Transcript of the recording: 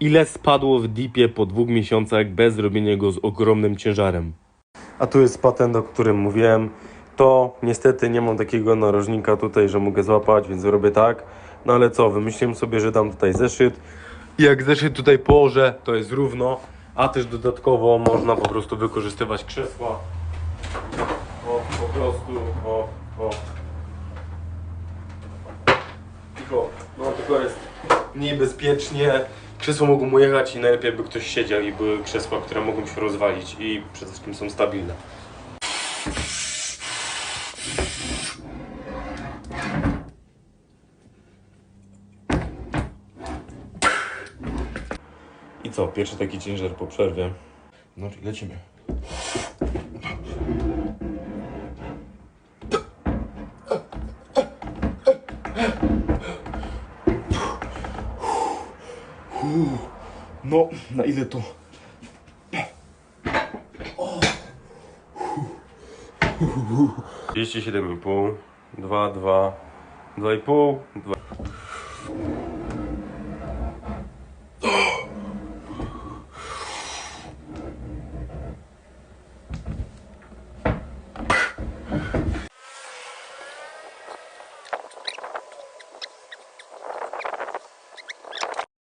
ile spadło w dipie po dwóch miesiącach bez robienia go z ogromnym ciężarem. A tu jest patent, o którym mówiłem. To niestety nie mam takiego narożnika tutaj, że mogę złapać, więc robię tak. No ale co, wymyśliłem sobie, że dam tutaj zeszyt. I Jak zeszyt tutaj położę, to jest równo. A też dodatkowo można po prostu wykorzystywać krzesła. O, po prostu, o, o. Tylko, no tylko jest mniej bezpiecznie. Krzesła mogą mu jechać i najlepiej by ktoś siedział i były krzesła, które mogą się rozwalić i przede wszystkim są stabilne. I co, pierwszy taki ciężar po przerwie. No i lecimy. No, na ile to? 37,5, 2, 2, 2,5, 2.